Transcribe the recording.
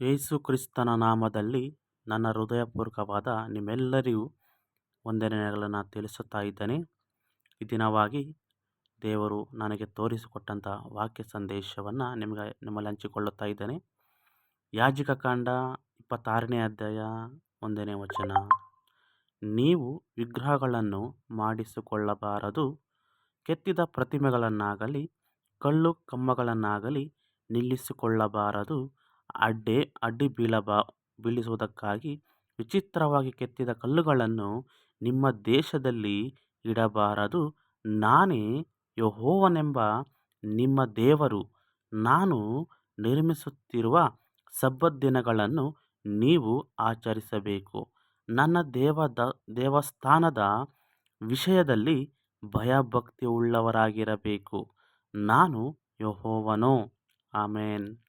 ಯೇಸು ಕ್ರಿಸ್ತನ ನಾಮದಲ್ಲಿ ನನ್ನ ಹೃದಯಪೂರ್ವಕವಾದ ನಿಮ್ಮೆಲ್ಲರಿಗೂ ವಂದನೆಗಳನ್ನು ತಿಳಿಸುತ್ತಾ ಇದ್ದೇನೆ. ಈ ದಿನವಾಗಿ ದೇವರು ನನಗೆ ತೋರಿಸಿಕೊಟ್ಟಂಥ ವಾಕ್ಯ ಸಂದೇಶವನ್ನು ನಿಮಗೆ, ನಿಮ್ಮಲ್ಲಿ ಹಂಚಿಕೊಳ್ಳುತ್ತಾ ಇದ್ದೇನೆ. ಯಾಜಿಕ ಕಾಂಡ ಇಪ್ಪತ್ತಾರನೇ ಅಧ್ಯಾಯ ಒಂದನೇ ವಚನ. ನೀವು ವಿಗ್ರಹಗಳನ್ನು ಮಾಡಿಸಿಕೊಳ್ಳಬಾರದು, ಕೆತ್ತಿದ ಪ್ರತಿಮೆಗಳನ್ನಾಗಲಿ, ಕಲ್ಲು ಕಮ್ಮಗಳನ್ನಾಗಲಿ ನಿಲ್ಲಿಸಿಕೊಳ್ಳಬಾರದು ಅಡ್ಡೆ ಅಡ್ಡಿ ಬೀಳಬಾ ಬೀಳಿಸುವುದಕ್ಕಾಗಿ ವಿಚಿತ್ರವಾಗಿ ಕೆತ್ತಿದ ಕಲ್ಲುಗಳನ್ನು ನಿಮ್ಮ ದೇಶದಲ್ಲಿ ಇಡಬಾರದು. ನಾನೇ ಯೆಹೋವನೆಂಬ ನಿಮ್ಮ ದೇವರು. ನಾನು ನಿರ್ಮಿಸುತ್ತಿರುವ ಸಬ್ಬತ್ ದಿನಗಳನ್ನು ನೀವು ಆಚರಿಸಬೇಕು. ನನ್ನ ದೇವದ ದೇವಸ್ಥಾನದ ವಿಷಯದಲ್ಲಿ ಭಯಭಕ್ತಿಯುಳ್ಳವರಾಗಿರಬೇಕು. ನಾನು ಯೆಹೋವನು. ಆಮೇನ್.